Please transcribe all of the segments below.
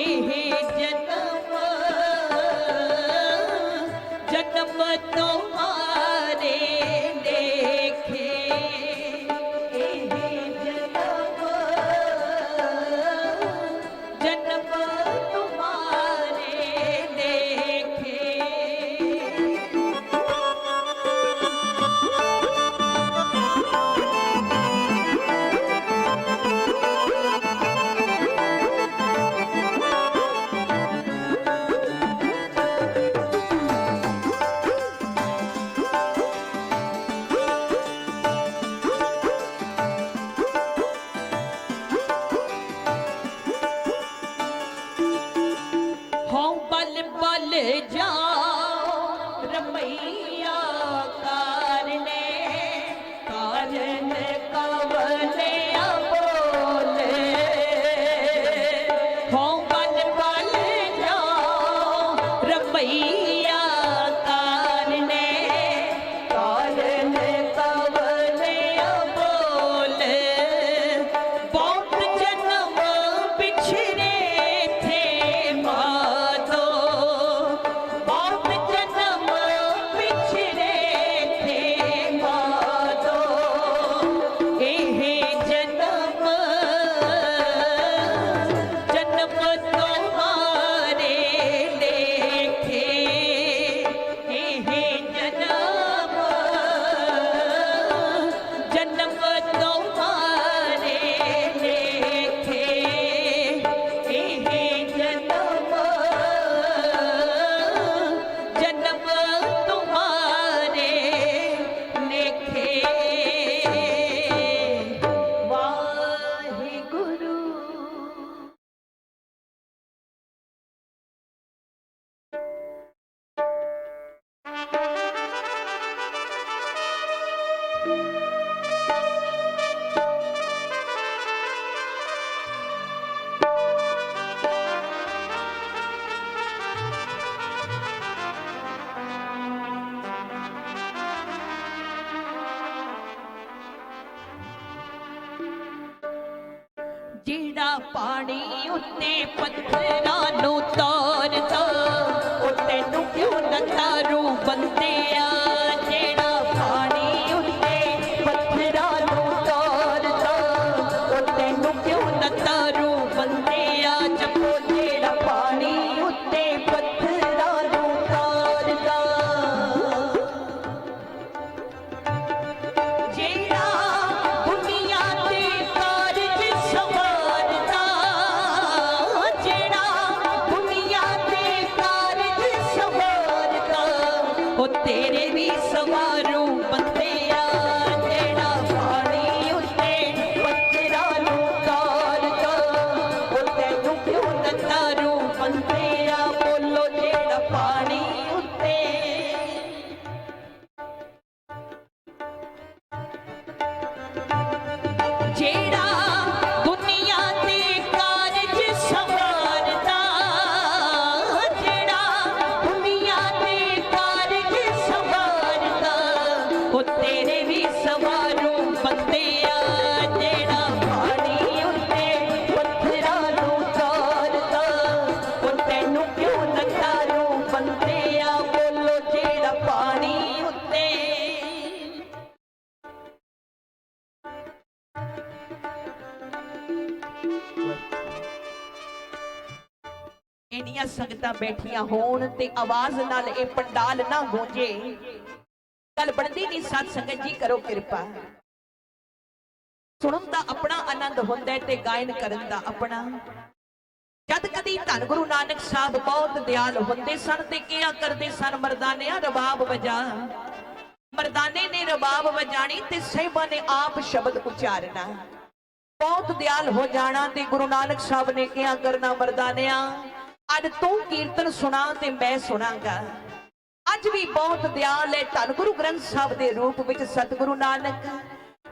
হে ਜਿਹੜਾ ਪਾਣੀ ਉੱਤੇ ਪੱਥਰਾਂ ਨੂੰ ਤੋਰਦਾ ਉੱਤੇ ਨੂੰ ਕਿਉਂ ਨਤਾਰੂ ਬੰਦਿਆ तेरे ਔਰਤਾਂ ਬੈਠੀਆਂ ਹੋਣ ਤੇ ਆਵਾਜ਼ ਨਾਲ ਇਹ ਪੰਡਾਲ ਨਾ ਗੂੰਜੇ। ਗੱਲ ਬਣਦੀ ਨਹੀਂ ਸਤ ਸੰਗਤ ਜੀ, ਕਰੋ ਕਿਰਪਾ। ਸੁਣਨ ਦਾ ਆਪਣਾ ਆਨੰਦ ਹੁੰਦਾ ਤੇ ਗਾਇਨ ਕਰਨ ਦਾ ਆਪਣਾ। ਜਦ ਕਦੀ ਧੰਨ ਗੁਰੂ ਨਾਨਕ ਸਾਹਿਬ ਬਹੁਤ ਦਿਆਲ ਹੁੰਦੇ ਸਨ ਤੇ ਕਿਆ ਕਰਦੇ ਸਨ? ਮਰਦਾਨਿਆ ਰਬਾਬ ਵਜਾ। ਮਰਦਾਨੇ ਨੇ ਰਬਾਬ ਵਜਾਣੀ ਤੇ ਸਹਿਬਾ ਨੇ ਆਪ ਸ਼ਬਦ ਉਚਾਰਨਾ। ਬਹੁਤ ਦਿਆਲ ਹੋ ਜਾਣਾ ਤੇ ਗੁਰੂ ਨਾਨਕ ਸਾਹਿਬ ਨੇ ਕਿਆ ਕਰਨਾ ਮਰਦਾਨਿਆ? ਅੱਜ ਤੂੰ ਕੀਰਤਨ ਸੁਣਾ ਤੇ ਮੈਂ ਸੁਣਾਗਾ। ਅੱਜ ਵੀ ਬਹੁਤ ਦਿਆਲ ਹੈ ਧੰਨ ਗੁਰੂ ਗ੍ਰੰਥ ਸਾਹਿਬ ਦੇ ਰੂਪ ਵਿੱਚ ਸਤਿਗੁਰੂ ਨਾਨਕ।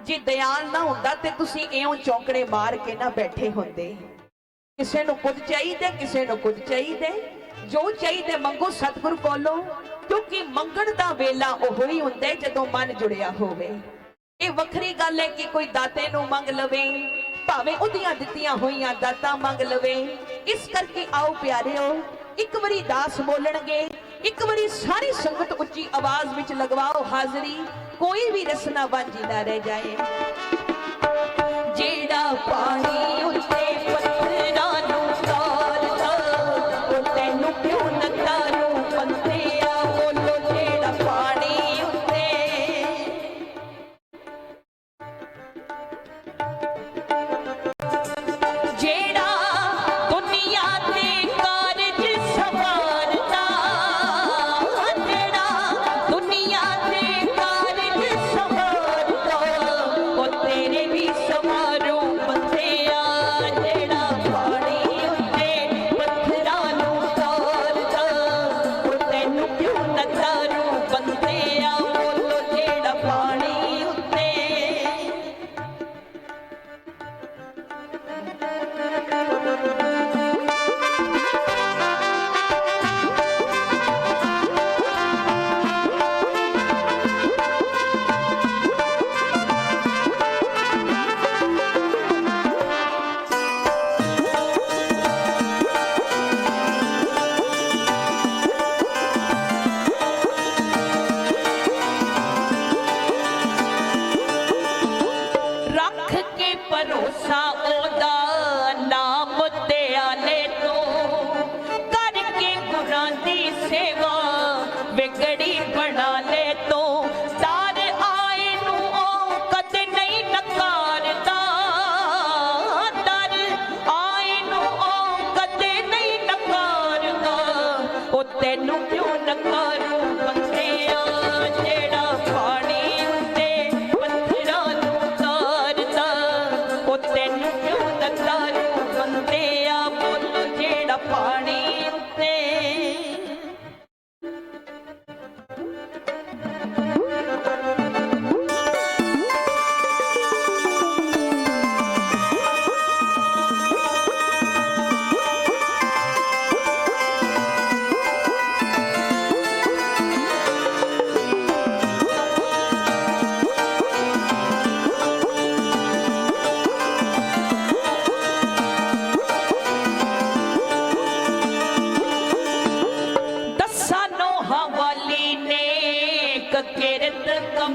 ਜੇ ਦਿਆਲ ਨਾ ਹੁੰਦਾ ਤੇ ਤੁਸੀਂ ਇਉਂ ਚੌਂਕੜੇ ਮਾਰ ਕੇ ਨਾ ਬੈਠੇ ਹੁੰਦੇ। ਕਿਸੇ ਨੂੰ ਕੁਝ ਚਾਹੀਦਾ, ਕਿਸੇ ਨੂੰ ਕੁਝ ਚਾਹੀਦਾ। ਜੋ ਚਾਹੀਦਾ ਮੰਗੋ ਸਤਿਗੁਰੂ ਕੋਲੋਂ। ਕਿਉਂਕਿ ਮੰਗਣ ਦਾ ਵੇਲਾ ਉਹ ਹੀ ਹੁੰਦਾ ਜਦੋਂ ਮਨ ਜੁੜਿਆ ਹੋਵੇ। ਇਹ ਵੱਖਰੀ ਗੱਲ ਹੈ ਕਿ ਕੋਈ ਦਾਤੇ ਨੂੰ ਮੰਗ ਲਵੇ, ਭਾਵੇਂ ਉਹਦੀਆਂ ਦਿੱਤੀਆਂ ਹੋਈਆਂ ਦਾਤਾਂ ਮੰਗ ਲਵੇ। ਇਸ ਕਰਕੇ ਆਓ ਪਿਆਰਿਓ, ਇੱਕ ਵਾਰੀ ਦਾਸ ਬੋਲਣਗੇ, ਇੱਕ ਵਾਰੀ ਸਾਰੀ ਸੰਗਤ ਉੱਚੀ ਆਵਾਜ਼ ਵਿੱਚ ਲਗਵਾਓ ਹਾਜ਼ਰੀ, ਕੋਈ ਵੀ ਰਸਨਾ ਵਾਂਝੀ ਨਾ ਰਹਿ ਜਾਏ। ਜਿਹੜਾ ਪਾਣੀ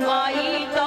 my